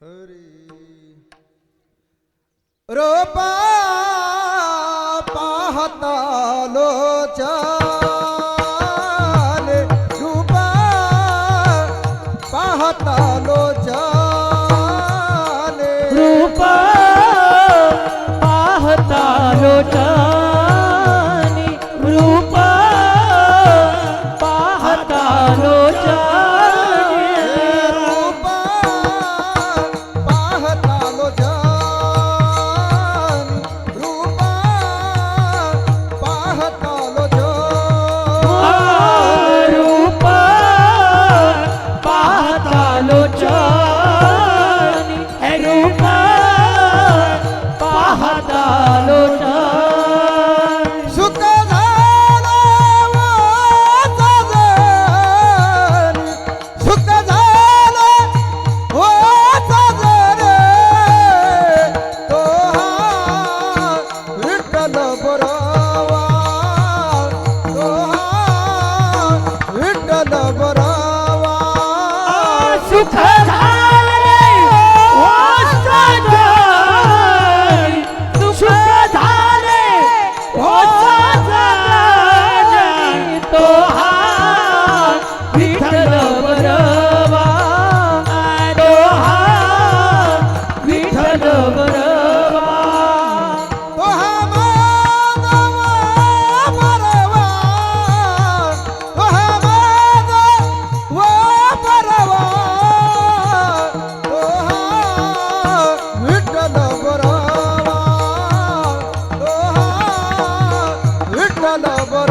হরি। রোপা পাহতালো চা হতা love.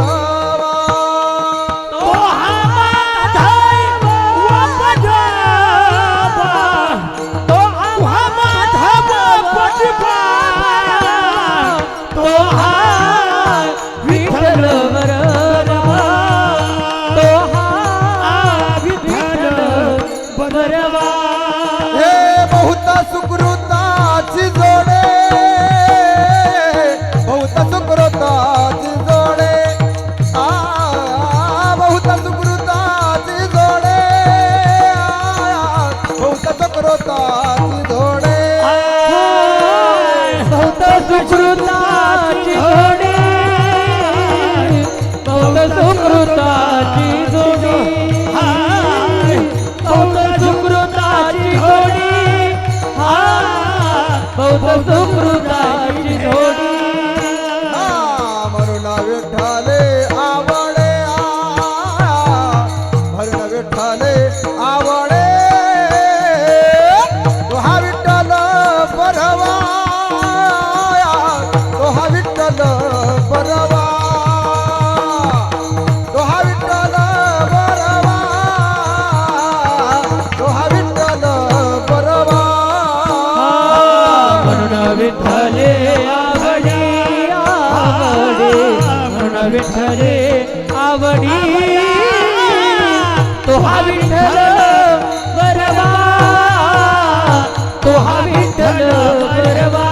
सुकृताची जोडी. कौल सुकृताची जोडी. कौल सुकृताची जोडी. हा कौल सुकृ म्हण विठ्ठले आवडी आवडे. म्हण विठ्ठले आवडी. तो हा विठ्ठल बरवा. तो हा विठ्ठल बरवा.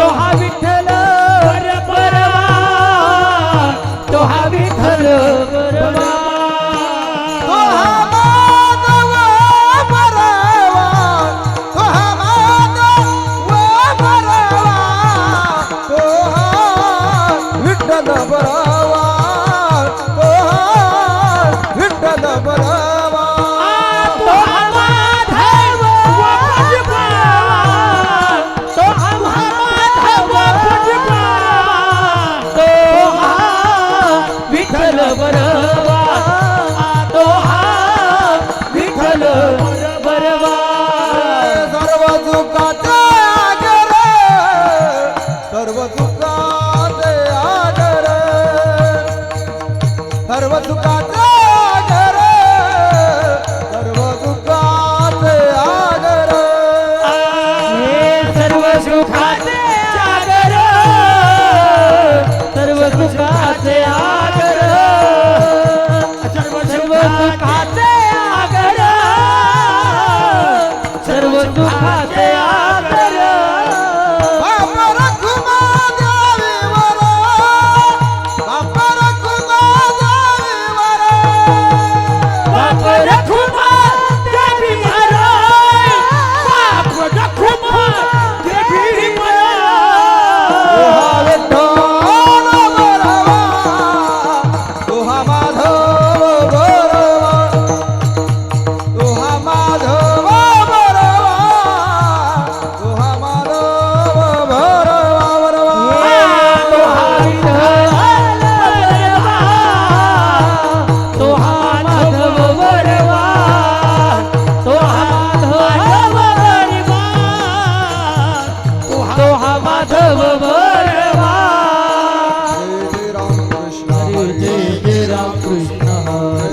तो हा विठ्ठल बरवा. तो हा विठ्ठल बरवा. सर्व सुखाचा आगर सर्व सुखाचे आगर सर्व सुखाचे आगर सर्व सुखाचे आगर सर्व सर्व आगर सर्व सुखाचे જય જય રામ કૃષ્ણ